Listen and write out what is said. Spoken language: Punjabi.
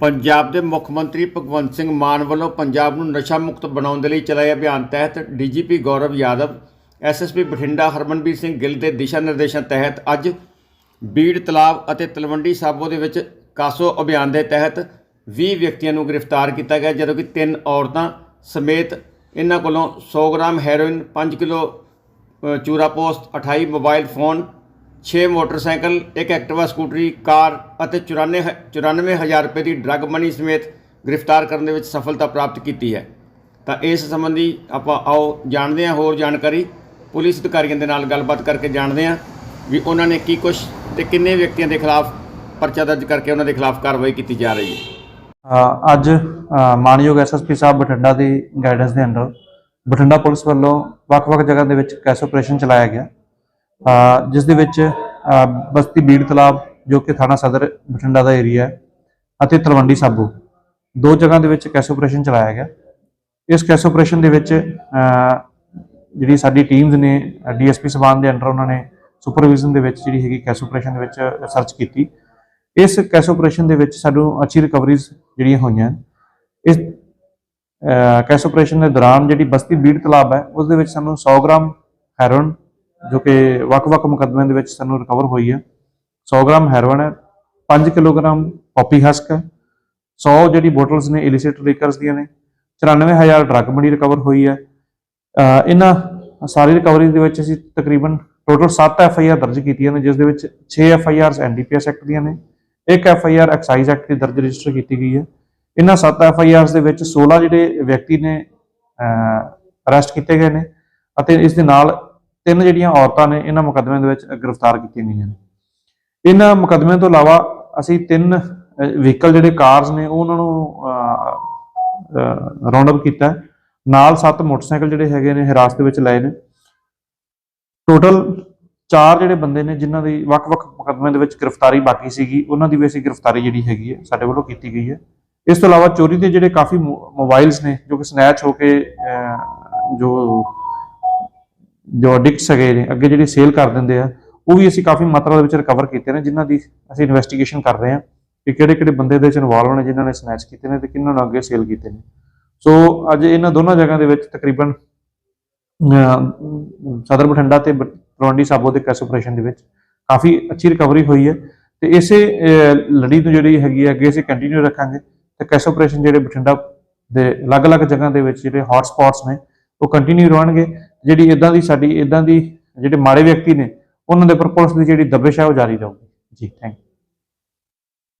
ਪੰਜਾਬ ਦੇ ਮੁੱਖ ਮੰਤਰੀ ਭਗਵੰਤ ਸਿੰਘ ਮਾਨ ਵੱਲੋਂ ਪੰਜਾਬ ਨੂੰ ਨਸ਼ਾ ਮੁਕਤ ਬਣਾਉਣ ਦੇ ਲਈ ਚਲਾਏ ਅਭਿਆਨ ਤਹਿਤ ਡੀਜੀਪੀ ਗੌਰਵ ਯਾਦਵ, ਐਸਐਸਪੀ ਬਠਿੰਡਾ ਹਰਮਨਬੀਰ ਸਿੰਘ ਗਿੱਲ ਦੇ ਦਿਸ਼ਾ ਨਿਰਦੇਸ਼ਾਂ ਤਹਿਤ ਅੱਜ ਬੀੜ, ਤਲਾਬ ਅਤੇ ਤਲਵੰਡੀ ਸਾਬੋ ਦੇ ਵਿੱਚ ਕਾਸੋ ਅਭਿਆਨ ਦੇ ਤਹਿਤ 20 ਵਿਅਕਤੀਆਂ ਨੂੰ ਗ੍ਰਿਫਤਾਰ ਕੀਤਾ ਗਿਆ, ਜਦੋਂ ਕਿ ਤਿੰਨ ਔਰਤਾਂ ਸਮੇਤ ਇਹਨਾਂ ਕੋਲੋਂ 100 ਗ੍ਰਾਮ ਹੈਰੋਇਨ 5 ਕਿਲੋ ਚੂਰਾ ਪੋਸਟ 28 ਮੋਬਾਈਲ ਫੋਨ 6 ਮੋਟਰਸਾਈਕਲ ਇੱਕ ਐਕਟਿਵਾ ਸਕੂਟਰੀ ਕਾਰ ਅਤੇ 94 ਹ- 94000 ਰੁਪਏ ਦੀ ਡਰੱਗ ਮਨੀ ਸਮੇਤ ਗ੍ਰਿਫਤਾਰ ਕਰਨ ਦੇ ਵਿੱਚ ਸਫਲਤਾ ਪ੍ਰਾਪਤ ਕੀਤੀ ਹੈ। ਤਾਂ ਇਸ ਸੰਬੰਧੀ ਆਪਾਂ ਆਓ ਜਾਣਦੇ ਹਾਂ ਹੋਰ ਜਾਣਕਾਰੀ। ਪੁਲਿਸ ਅਧਿਕਾਰੀਆਂ ਦੇ ਨਾਲ ਗੱਲਬਾਤ ਕਰਕੇ ਜਾਣਦੇ ਹਾਂ ਵੀ ਉਹਨਾਂ ਨੇ ਕੀ ਕੁਝ ਤੇ ਕਿੰਨੇ ਵਿਅਕਤੀਆਂ ਦੇ ਖਿਲਾਫ ਪਰਚਾ ਦਰਜ ਕਰਕੇ ਉਹਨਾਂ ਦੇ ਖਿਲਾਫ ਕਾਰਵਾਈ ਕੀਤੀ ਜਾ ਰਹੀ ਹੈ। ਅ, ਅੱਜ ਅ, ਮਾਨਯੋਗ ਐਸਐਸਪੀ ਸਾਹਿਬ ਬਠਿੰਡਾ ਦੀ ਗਾਈਡੈਂਸ ਦੇ ਅੰਡਰ ਬਠਿੰਡਾ ਪੁਲਿਸ ਵੱਲੋਂ ਵੱਖ-ਵੱਖ ਜਗ੍ਹਾ ਦੇ ਵਿੱਚ ਕੈਸ਼ ਆਪਰੇਸ਼ਨ ਚਲਾਇਆ ਗਿਆ। ਜਿਸ ਦੇ ਵਿੱਚ ਬਸਤੀ ਬੀੜ ਤਲਾਬ ਜੋ ਕਿ ਥਾਣਾ ਸਦਰ ਬਠਿੰਡਾ ਦਾ ਏਰੀਆ ਹੈ ਅਤੇ ਤਲਵੰਡੀ ਸਾਬੋ, ਦੋ ਜਗ੍ਹਾ ਦੇ ਵਿੱਚ ਕੈਸ਼ ਆਪਰੇਸ਼ਨ ਚਲਾਇਆ ਗਿਆ। ਇਸ ਕੈਸ਼ ਆਪਰੇਸ਼ਨ ਦੇ ਵਿੱਚ ਜਿਹੜੀ ਸਾਡੀ ਟੀਮਸ ਨੇ, ਡੀਐਸਪੀ ਸਬਾਨ ਦੇ ਅੰਡਰ ਉਹਨਾਂ ਨੇ ਸੁਪਰਵਿਜ਼ਨ ਦੇ ਵਿੱਚ ਜਿਹੜੀ ਹੈਗੀ ਕੈਸ਼ ਆਪਰੇਸ਼ਨ ਦੇ ਵਿੱਚ ਸਰਚ ਕੀਤੀ। ਇਸ ਕੈਸ਼ ਆਪਰੇਸ਼ਨ ਦੇ ਵਿੱਚ ਸਾਨੂੰ ਅੱਛੀ ਰਿਕਵਰੀਜ਼ ਜਿਹੜੀਆਂ ਹੋਈਆਂ। ਇਸ ਕੈਸ਼ ਆਪਰੇਸ਼ਨ ਦੇ ਦੌਰਾਨ ਜਿਹੜੀ ਬਸਤੀ ਬੀੜ ਤਲਾਬ ਹੈ, ਉਸ ਦੇ ਵਿੱਚ ਸਾਨੂੰ 100 ਗ੍ਰਾਮ ਹੈਰੋਨ ਜੋ ਕਿ ਵੱਖ-ਵੱਖ ਮੁਕੱਦਮਿਆਂ ਦੇ ਵਿੱਚ ਸਾਨੂੰ ਰਿਕਵਰ ਹੋਈ ਹੈ। 100 ਗ੍ਰਾਮ ਹੈਰੋਇਨ ਹੈ 5 ਕਿਲੋਗ੍ਰਾਮ ਪੌਪੀ ਹਸਕ ਹੈ 100 ਜਿਹੜੀ ਬੋਟਲਸ ਨੇ ਇਲਿਸਿਟ ਲਿਕਰਸ ਦੀਆਂ ਨੇ 94000 ਡਰੱਗ ਮਨੀ ਰਿਕਵਰ ਹੋਈ ਹੈ। ਇਹਨਾਂ ਸਾਰੀ ਰਿਕਵਰੀ ਦੇ ਵਿੱਚ ਅਸੀਂ ਤਕਰੀਬਨ ਟੋਟਲ 7 ਐਫ ਆਈ ਆਰ ਦਰਜ ਕੀਤੀਆਂ ਨੇ, ਜਿਸ ਦੇ ਵਿੱਚ 6 F I Rs NDPS act ਦੀਆਂ ਨੇ, ਇੱਕ F I R excise act ਦੀ ਦਰਜ ਰਜਿਸਟਰ ਕੀਤੀ ਗਈ ਹੈ। ਇਹਨਾਂ 7 ਐਫ ਆਈ ਆਰਸ ਦੇ ਵਿੱਚ 16 ਜਿਹੜੇ ਵਿਅਕਤੀ ਨੇ ਅਰੈਸਟ ਕੀਤੇ ਗਏ ਨੇ ਅਤੇ ਇਸ ਦੇ ਨਾਲ ਤਿੰਨ ਜਿਹੜੀਆਂ ਔਰਤਾਂ ਨੇ ਇਹਨਾਂ ਮੁਕੱਦਮਿਆਂ ਦੇ ਵਿੱਚ ਗ੍ਰਿਫਤਾਰ ਕੀਤੀਆਂ ਗਈਆਂ ਨੇ। ਇਹਨਾਂ ਮੁਕੱਦਮਿਆਂ ਤੋਂ ਇਲਾਵਾ ਅਸੀਂ ਤਿੰਨ ਵਹੀਕਲ ਜਿਹੜੇ ਕਾਰਸ ਨੇ ਉਹਨਾਂ ਨੂੰ ਰਾਉਂਡ ਅਪ ਕੀਤਾ ਨਾਲ ਸੱਤ ਮੋਟਰਸਾਈਕਲ ਜਿਹੜੇ ਹੈਗੇ ਨੇ ਹਿਰਾਸਤ ਵਿੱਚ ਲਏ ਨੇ। ਟੋਟਲ ਚਾਰ ਜਿਹੜੇ ਬੰਦੇ ਨੇ ਜਿਨ੍ਹਾਂ ਦੀ ਵੱਖ-ਵੱਖ ਮੁਕੱਦਮਿਆਂ ਦੇ ਵਿੱਚ ਗ੍ਰਿਫਤਾਰੀ ਬਾਕੀ ਸੀਗੀ ਉਹਨਾਂ ਦੀ ਵੀ ਅਸੀਂ ਗ੍ਰਿਫਤਾਰੀ ਜਿਹੜੀ ਹੈਗੀ ਹੈ ਸਾਡੇ ਵੱਲੋਂ ਕੀਤੀ ਗਈ ਹੈ। ਇਸ ਤੋਂ ਇਲਾਵਾ ਚੋਰੀ ਦੇ ਜਿਹੜੇ ਕਾਫੀ ਮੋਬਾਈਲਸ ਨੇ ਜੋ ਕਿ ਸਨੈਚ ਹੋ ਕੇ ਅਹ, ਜੋ ਜੋ ਐਡਿਕਟਸ ਹੈਗੇ ਨੇ, ਅੱਗੇ ਜਿਹੜੀ ਸੇਲ ਕਰ ਦਿੰਦੇ ਆ, ਉਹ ਵੀ ਅਸੀਂ ਕਾਫੀ ਮਾਤਰਾ ਦੇ ਵਿੱਚ ਰਿਕਵਰ ਕੀਤੇ ਨੇ, ਜਿਨ੍ਹਾਂ ਦੀ ਅਸੀਂ ਇਨਵੈਸਟੀਗੇਸ਼ਨ ਕਰ ਰਹੇ ਹਾਂ ਕਿ ਕਿਹੜੇ ਕਿਹੜੇ ਬੰਦੇ ਦੇ ਵਿੱਚ ਇਨਵੋਲਵ ਨੇ, ਜਿਨ੍ਹਾਂ ਨੇ ਸਨੈਚ ਕੀਤੇ ਨੇ ਤੇ ਕਿਹਨਾਂ ਨੂੰ ਅੱਗੇ ਸੇਲ ਕੀਤੇ ਨੇ। ਸੋ ਅੱਜ ਇਹਨਾਂ ਦੋਨਾਂ ਜਗ੍ਹਾ ਦੇ ਵਿੱਚ ਤਕਰੀਬਨ ਸਦਰ ਬਠਿੰਡਾ ਤੇ ਬ- ਸਾਬੋ ਦੇ ਕੈਸ਼ ਆਪਰੇਸ਼ਨ ਦੇ ਵਿੱਚ ਕਾਫੀ ਅੱਛੀ ਰਿਕਵਰੀ ਹੋਈ ਹੈ ਤੇ ਇਸੇ ਲੜੀ ਤੋਂ ਜਿਹੜੀ ਹੈਗੀ ਹੈ, ਅੱਗੇ ਅਸੀਂ ਕੰਟੀਨਿਊ ਰੱਖਾਂਗੇ ਤੇ ਕੈਸ਼ ਆਪਰੇਸ਼ਨ ਜਿਹੜੇ ਬਠਿੰਡਾ ਦੇ ਅਲੱਗ-ਅਲੱਗ ਜਗ੍ਹਾ ਦੇ ਵਿੱਚ ਜਿਹੜੇ ਹੌਟ ਸਪੌਟਸ ਨੇ ਉਹ ਕੰਟੀਨਿਊ ਰਹਿਣਗੇ। ਜਿਹੜੀ ਇਦਾਂ ਦੀ ਸਾਡੀ ਇਦਾਂ ਦੀ ਜਿਹੜੇ ਮਾੜੇ ਵਿਅਕਤੀ ਨੇ, ਉਹਨਾਂ ਦੇ ਉੱਪਰ ਪੁਲਿਸ ਦੀ ਜਿਹੜੀ ਦਬਿਸ਼ ਹੈ, ਉਹ ਜਾਰੀ ਰਹੂਗੀ। ਜੀ ਥੈਂਕ ਯੂ